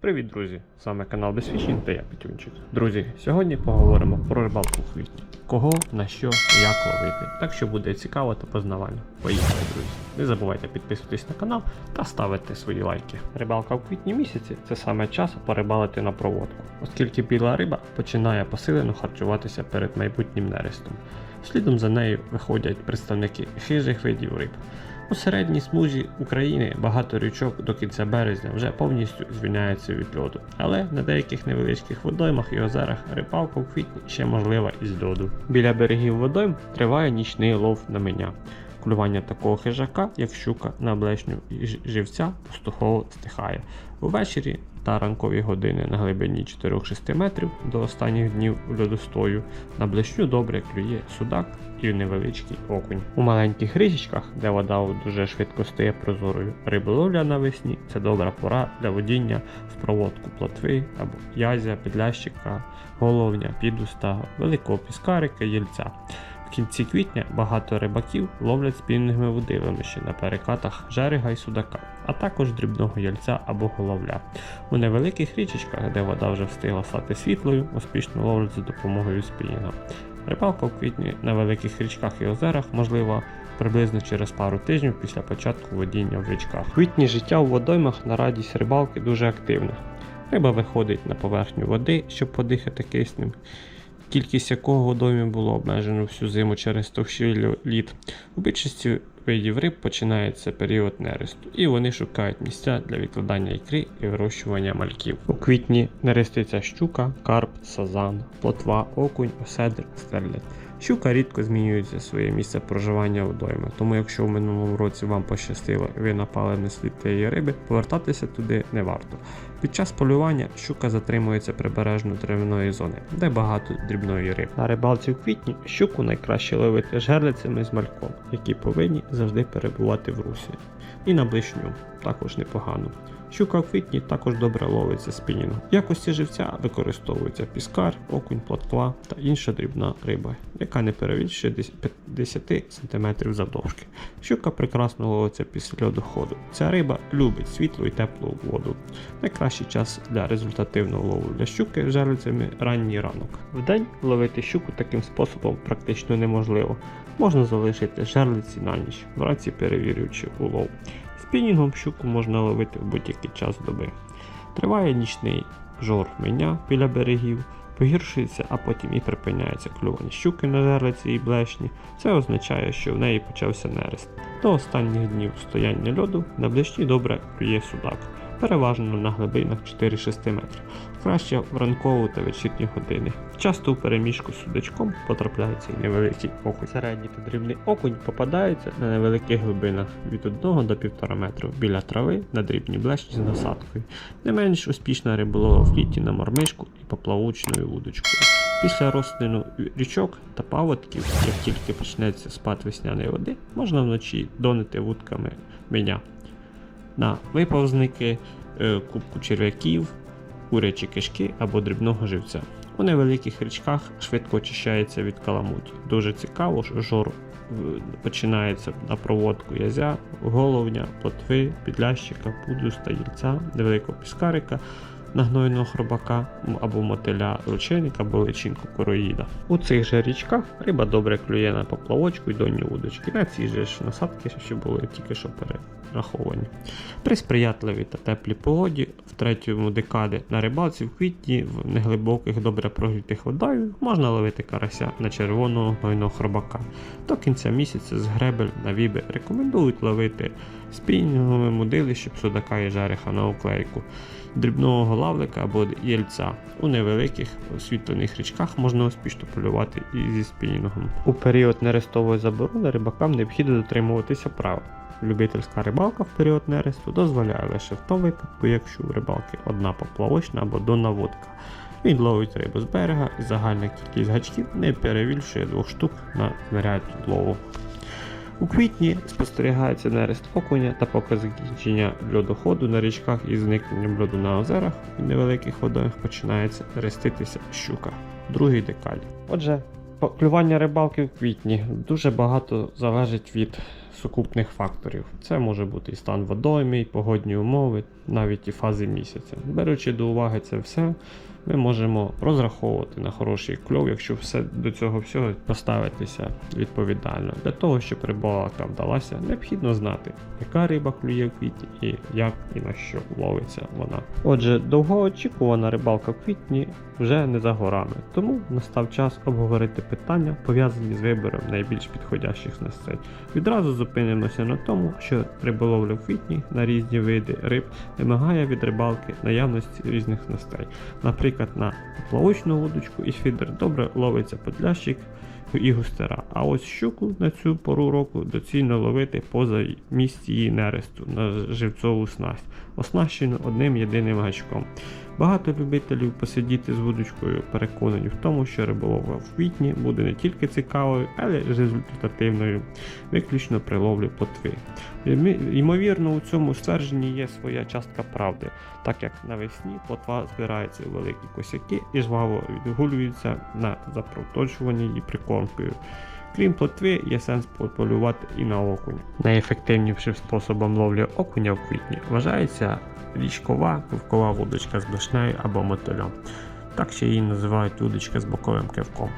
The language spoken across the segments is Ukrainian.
Привіт, друзі! З вами канал Безфішінг та я Петюнчик. Друзі, сьогодні поговоримо про рибалку в квітні. Кого, на що як ловити. Так що буде цікаво та познавально. Поїхали, друзі! Не забувайте підписуватись на канал та ставити свої лайки. Рибалка в квітні місяці це саме час порибалити на проводку, оскільки біла риба починає посилено харчуватися перед майбутнім нерестом. Слідом за нею виходять представники хижих видів риб. У середній смузі України багато річок до кінця березня вже повністю звільняються від льоду, але на деяких невеличких водоймах і озерах рибалка в квітні ще можлива із льоду. Біля берегів водойм триває нічний лов на меня. Клювання такого хижака, як щука на блешню живця, поступово стихає. Увечері та ранкові години на глибині 4-6 метрів до останніх днів льодостою на блешню добре клює судак і невеличкий окунь. У маленьких річках, де вода дуже швидко стає прозорою, риболовля навесні це добра пора для водіння в проводку плотви або язя, підлящика, головня, підуста, великого піскарика, єльця. В кінці квітня багато рибаків ловлять спільними водилища на перекатах жерега і судака, а також дрібного яльця або головля. У невеликих річечках, де вода вже встигла стати світлою, успішно ловлять за допомогою спінінга. Рибалка у квітні на великих річках і озерах можлива приблизно через пару тижнів після початку водіння в річках. Квітні життя у водоймах на радість рибалки дуже активне. Риба виходить на поверхню води, щоб подихати киснем, кількість якого у домі було обмежено всю зиму через товщилю лід. У більшості видів риб починається період нересту, і вони шукають місця для відкладання ікри і вирощування мальків. У квітні нереститься щука, карп, сазан, плотва, окунь, оседр, стерлядь. Щука рідко змінюється своє місце проживання водойми, тому якщо в минулому році вам пощастило і ви напали на слід тієї риби, повертатися туди не варто. Під час полювання щука затримується прибережно травяної зони, де багато дрібної риби. На рибалці в квітні щуку найкраще ловити жерлицями з мальком, які повинні завжди перебувати в русі. І на блишню також непогано. Щука в квітні також добре ловиться спінінгом. В якості живця використовується піскар, окунь, плотва та інша дрібна риба, яка не перевищує 50 см завдовжки. Щука прекрасно ловиться після льодоходу. Ця риба любить світлу і теплу воду. Найкращий час для результативного лову для щуки жерлицями ранній ранок. Вдень ловити щуку таким способом практично неможливо. Можна залишити жерлиці на ніч, вранці перевірюючи улов. Спінінгом щуку можна ловити в будь-який час доби. Триває нічний жор меня біля берегів, погіршується, а потім і припиняється клювання щуки на жерлиці і блешні. Це означає, що в неї почався нерест. До останніх днів стояння льоду на блешні добре клює судак, переважно на глибинах 4-6 метрів, краще в ранкову та вечірні години. Часто у переміжку з судачком потрапляється і невеликий окунь. Середній та дрібний окунь попадається на невеликих глибинах від 1 до 1,5 метрів біля трави на дрібні блешні з насадкою. Не менш успішна риболова в літі на мормишку і поплавочною вудочкою. Після розтину річок та паводків, як тільки почнеться спад весняної води, можна вночі донити вудками меня на виповзники, е, кубку черв'яків, курячі кишки або дрібного живця. У невеликих річках швидко очищається від каламуті. Дуже цікаво, що жор е, починається на проводку язя, головня, плотви, підлящика, пуду, стаїльця, невеликого піскарика, нагнойного хробака або мотиля личинника або личинку короїда. У цих же річках риба добре клює на поплавочку і донні удочки. На ці же ж насадки, що були тільки що перераховані. При сприятливій та теплій погоді в третьому декаді на рибалці в квітні в неглибоких, добре прогрітих водою можна ловити карася на червоного гнойного хробака. До кінця місяця з гребель на віби рекомендують ловити спінінговими мудилищем судака і жереха на оклейку, дрібного лавлика або єльця. У невеликих освітлених річках можна успішно полювати і зі спінінгом. У період нерестової заборони рибакам необхідно дотримуватися правил. Любительська рибалка в період нересту дозволяє лише в тому випадку, якщо у рибалки одна поплавочна або донна вудка. Він ловить рибу з берега і загальна кількість гачків не перевільшує двох штук на знарядь лову. У квітні спостерігається нерест окуня та поки закінчення льодоходу на річках із зникненням льоду на озерах і невеликих водоймах починається реститися щука в другій декаді. Отже, клювання рибалки в квітні дуже багато залежить від сукупних факторів. Це може бути і стан водойми, і погодні умови, навіть і фази місяця. Беручи до уваги це все, ми можемо розраховувати на хороший кльов, якщо все до цього всього поставитися відповідально. Для того, щоб рибалка вдалася, необхідно знати, яка риба клює в квітні і як і на що ловиться вона. Отже, довгоочікувана рибалка в квітні вже не за горами, тому настав час обговорити питання, пов'язані з вибором найбільш підходящих снастей. Відразу зупинимося на тому, що риболовля в квітні на різні види риб вимагає від рибалки наявності різних снастей. Наприклад, на поплавочну вудочку і фідер добре ловиться подлящик і густера. А ось щуку на цю пору року доцільно ловити поза місць її нересту на живцову снасть, оснащену одним єдиним гачком. Багато любителів посидіти з вудочкою переконані в тому, що риболовля в квітні буде не тільки цікавою, але й результативною, виключно при ловлі плотви. Ймовірно, у цьому ствердженні є своя частка правди, так як навесні плотва збирається у великі косяки і жваво відгулюється на запроточуванні її прикормкою. Крім плотви, є сенс полювати і на окуня. Найефективнішим способом ловлі окуня в квітні вважається річкова кивкова вудочка з блешнею або мотилем. Так ще її називають удочка з боковим кивком.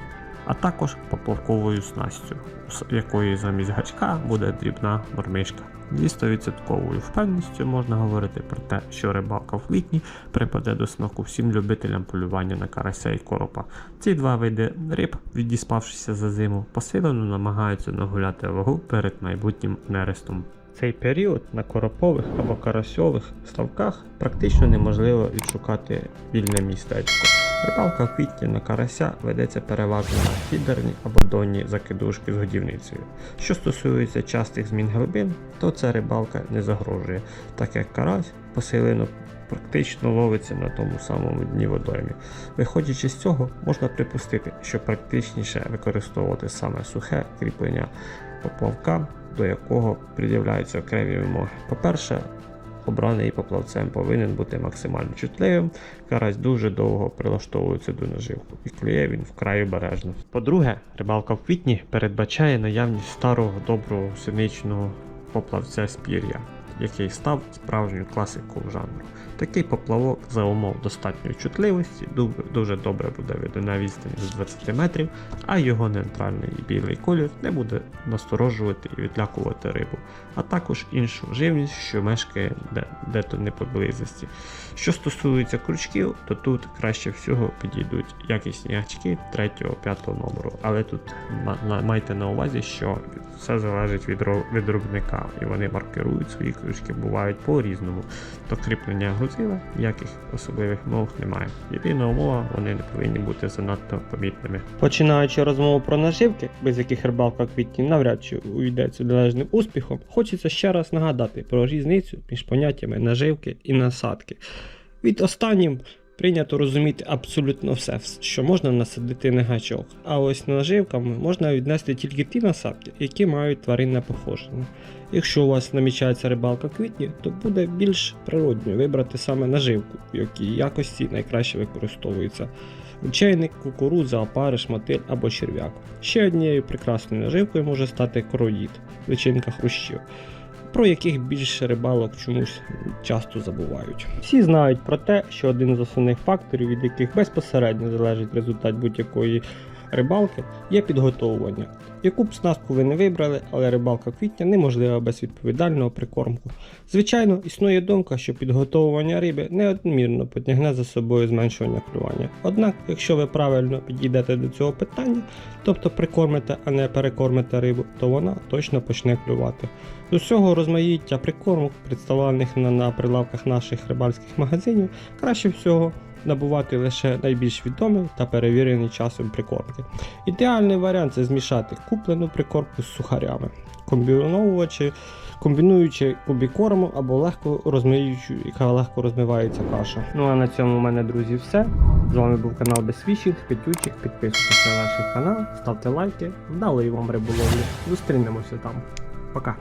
А також поплавковою снастю, з якої замість гачка буде дрібна мормишка. Зі 100% впевненістю можна говорити про те, що рибалка в квітні припаде до смаку всім любителям полювання на карася і коропа. Ці два види риб, відіспавшися за зиму, посилено намагаються нагуляти вагу перед майбутнім нерестом. Цей період на коропових або карасьових ставках практично неможливо відшукати вільне містечко. Рибалка в квітні на карася ведеться переважно на фідерні або донні закидушки з годівницею. Що стосується частих змін глибин, то ця рибалка не загрожує, так як карась посилено практично ловиться на тому самому дні водоймі. Виходячи з цього, можна припустити, що практичніше використовувати саме сухе кріплення поплавка, до якого пред'являються окремі вимоги. По-перше, обраний поплавцем повинен бути максимально чутливим. Карась дуже довго прилаштовується до наживку і клює він вкрай обережно. По-друге, рибалка в квітні передбачає наявність старого доброго синичного поплавця спір'я, який став справжньою класикою жанру. Такий поплавок за умов достатньої чутливості дуже добре буде видно на відстані з 20 метрів, а його нейтральний білий колір не буде насторожувати і відлякувати рибу, а також іншу живність, що мешкає де, де-то не поблизості. Що стосується крючків, то тут краще всього підійдуть якісні гачки 3-5 номеру. Але тут майте на увазі, що все залежить від, ро- від рубника, і вони маркирують свої крючки, бувають по-різному. То кріплення грузила ніяких особливих вимог немає. Єдина умова, вони не повинні бути занадто помітними. Починаючи розмову про наживки, без яких рибалка квітні навряд чи увійдеться належним успіхом, хочеться ще раз нагадати про різницю між поняттями наживки і насадки. Від останнім прийнято розуміти абсолютно все, що можна насадити на гачок. А ось наживками можна віднести тільки ті насадки, які мають тваринне походження. Якщо у вас намічається рибалка в квітні, то буде більш природньо вибрати саме наживку, в якій якості найкраще використовується Чайник, кукурудза, опариш, мотиль або черв'як. Ще однією прекрасною наживкою може стати короїд, личинка хрущів, про яких більше рибалок чомусь часто забувають. Всі знають про те, що один з основних факторів, від яких безпосередньо залежить результат будь-якої рибалки, є підготовування. Яку б снастку ви не вибрали, але рибалка квітня неможлива без відповідального прикормку. Звичайно, існує думка, що підготовування риби неодмірно потягне за собою зменшування клювання. Однак, якщо ви правильно підійдете до цього питання, тобто прикормите, а не перекормите рибу, то вона точно почне клювати. З усього розмаїття прикормок, представлених на прилавках наших рибальських магазинів, краще всього набувати лише найбільш відомі та перевірені часом прикормки. Ідеальний варіант це змішати куплену прикормку з сухарями, комбіновуючи, комбінуючи кубікорму або легко розмиючу, яка легко розмивається каша. Ну а на цьому у мене, друзі, все. З вами був канал Безфішінг, Петючик. Підписуйтесь на наш канал, ставте лайки, вдалої вам риболовлі. Зустрінемося там. Пока.